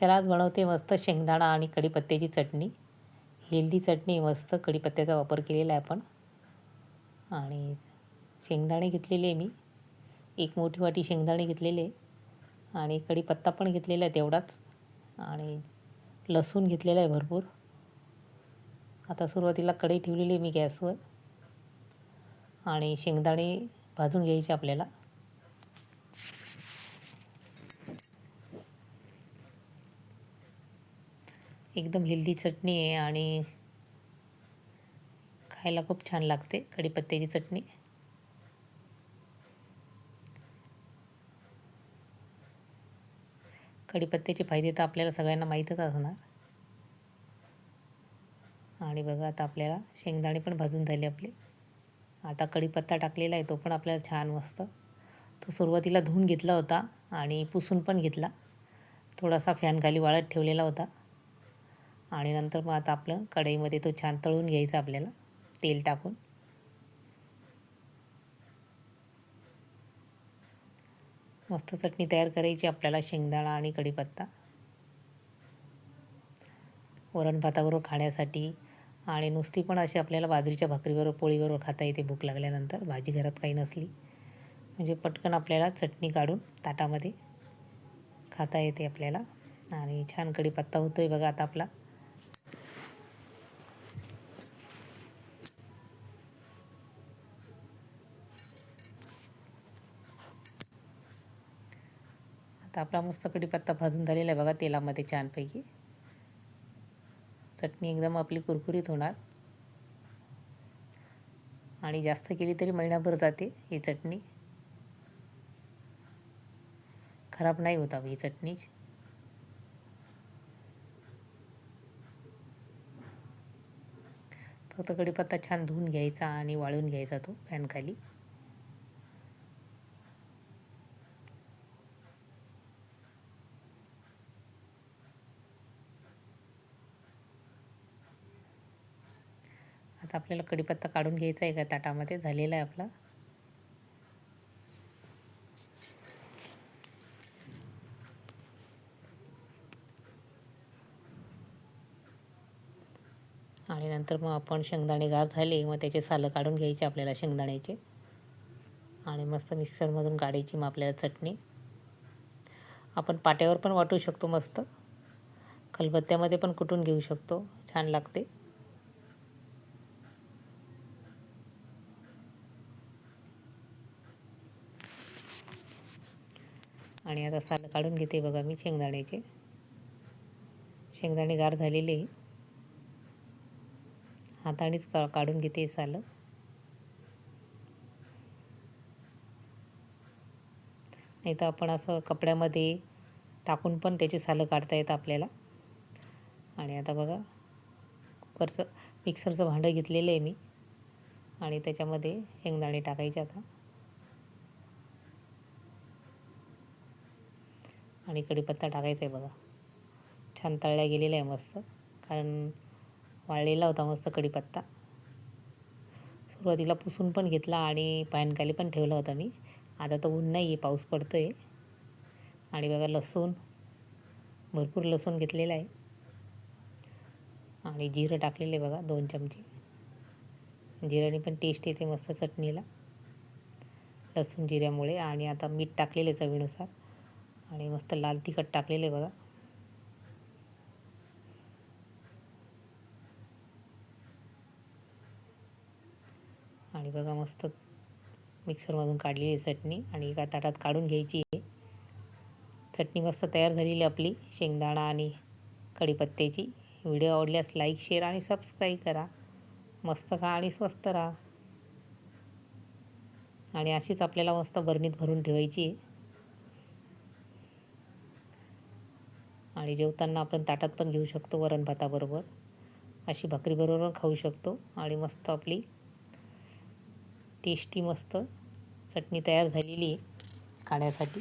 चला आज बनवते मस्त शेंगदाणा आणि कढीपत्त्याची चटणी. हेल्दी चटणी मस्त कढीपत्त्याचा वापर केलेला आहे आपण. आणि शेंगदाणे घेतलेले आहे मी. एक मोठी वाटी शेंगदाणे घेतलेले. आणि कढीपत्ता पण घेतलेला आहे तेवढाच. आणि लसूण घेतलेला आहे भरपूर. आता सुरुवातीला कढई ठेवलेली आहे मी गॅसवर. आणि शेंगदाणे भाजून घ्यायचे आपल्याला. एकदम हेल्दी चटणी आहे आणि खायला खूप छान लागते कढीपत्त्याची चटणी. कढीपत्त्याचे फायदे तर आपल्याला सगळ्यांना माहीतच असणार. आणि बघा आता आपल्याला शेंगदाणे पण भाजून झाले आपले. आता कढीपत्ता टाकलेला आहे तो पण आपल्याला छान मस्त. तो सुरुवातीला धुवून घेतला होता आणि पुसून पण घेतला. थोडासा फॅन खाली वाळत ठेवलेला होता. आणि नंतर मग आता आपलं कढईमध्ये तो छान तळून घ्यायचा आपल्याला तेल टाकून. मस्त चटणी तयार करायची आपल्याला शेंगदाणा आणि कढीपत्ता. वरण भाताबरोबर खाण्यासाठी आणि नुसती पण अशी आपल्याला बाजरीच्या भाकरीबरोबर पोळीबरोबर खाता येते भूक लागल्यानंतर. भाजी घरात काही नसली म्हणजे पटकन आपल्याला चटणी काढून ताटामध्ये खाता येते आपल्याला. आणि छान कढीपत्ता होतो आहे बघा आता आपला. आता आपला मस्त कढीपत्ता भाजून झालेला आहे बघा तेलामध्ये छानपैकी. चटणी एकदम आपली कुरकुरीत होणार. आणि जास्त केली तरी महिनाभर जाते ही चटणी. खराब नाही होत ही चटणी. फक्त कढीपत्ता छान धुवून घ्यायचा आणि वाळून घ्यायचा तो पॅनखाली. आता आपल्याला कढीपत्ता काढून घ्यायचा आहे का ताटामध्ये झालेला आहे आपला. आणि नंतर मग आपण शेंगदाणे गार झाले मग त्याचे सालं काढून घ्यायचे आपल्याला शेंगदाण्याचे. आणि मस्त मिक्सरमधून काढायची मग आपल्याला चटणी. आपण पाट्यावर पण वाटू शकतो मस्त. खलबत्त्यामध्ये पण कुटून घेऊ शकतो छान लागते. आणि आता सालं काढून घेते बघा मी शेंगदाण्याचे. शेंगदाणे गार झालेले हातानेच का काढून घेते सालं. नाही तर आपण असं कपड्यामध्ये टाकून पण त्याची सालं काढता येतं आपल्याला. आणि आता बघा कुकरचं मिक्सरचं भांडं घेतलेलं आहे मी. आणि त्याच्यामध्ये शेंगदाणे टाकायचे आता. आणि कढीपत्ता टाकायचा आहे बघा. छान तळल्या गेलेला आहे मस्त. कारण वाळलेला होता मस्त कढीपत्ता. सुरुवातीला पुसून पण घेतला आणि पायनखाली पण ठेवला होता मी. आता तर ऊन नाही आहे पाऊस पडतो आहे आणि बघा लसूण भरपूर लसूण घेतलेला आहे. आणि जिरं टाकलेलं आहे बघा दोन चमचे. जिऱ्याने पण टेस्ट येते मस्त चटणीला. लसूण जिऱ्यामुळे आणि आता मीठ टाकलेलं आहे चवीनुसार. आणि मस्त लाल तिखट टाकलेलं आहे बघा. आणि बघा मस्त मिक्सरमधून काढलेली चटणी आणि एका ताटात काढून घ्यायची आहे. चटणी मस्त तयार झालेली आपली शेंगदाणा आणि कढीपत्त्याची. व्हिडिओ आवडल्यास लाईक शेअर आणि सबस्क्राईब करा. मस्त खा आणि स्वस्त राहा. आणि अशीच आपल्याला मस्त बरणीत भरून ठेवायची आहे. आणि जेवताना आपण ताटात पण घेऊ शकतो वरण भाताबरोबर. अशी भाकरीबरोबर खाऊ शकतो आणि मस्त आपली टेस्टी मस्त चटणी तयार झालेली आहे खाण्यासाठी.